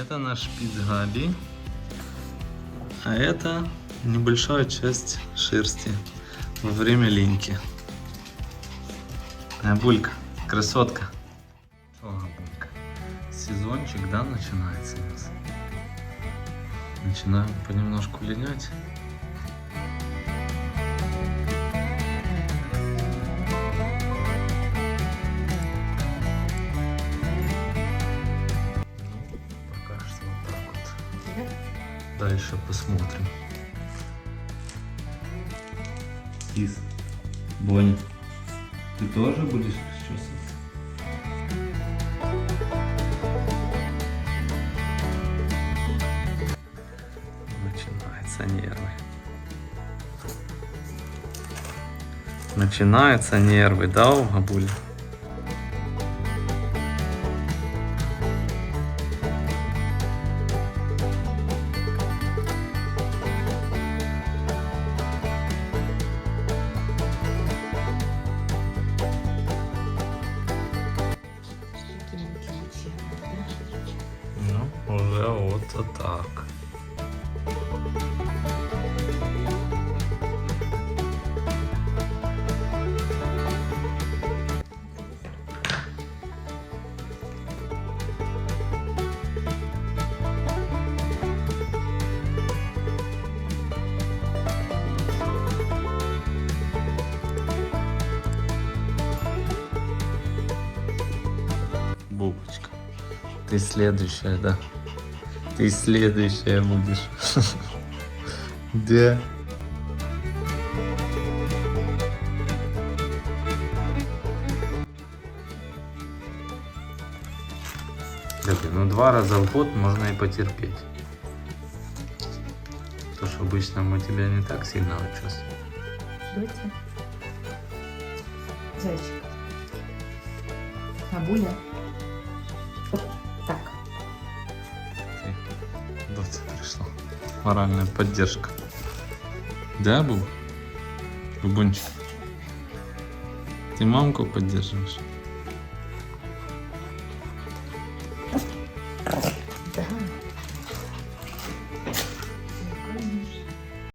Это наш шпиц Габи. А это небольшая часть шерсти во время линьки. Булька, красотка. Булька? Сезончик, да, начинается у нас? Начинаем понемножку линять. Дальше посмотрим. Кис, Бонни, ты тоже будешь расчесываться? Начинаются нервы. Начинаются нервы, да, у бабули? Ну, уже вот так. Бубочка. Ты следующая, да? Ты следующая будешь. Да. Ну два раза в год можно и потерпеть. Потому что обычно мы тебя не так сильно участвуем. Ждете? Зайчик. Бабуля. Доця пришла. Моральная поддержка. Да, Буб? Бубончик. Ты мамку поддерживаешь?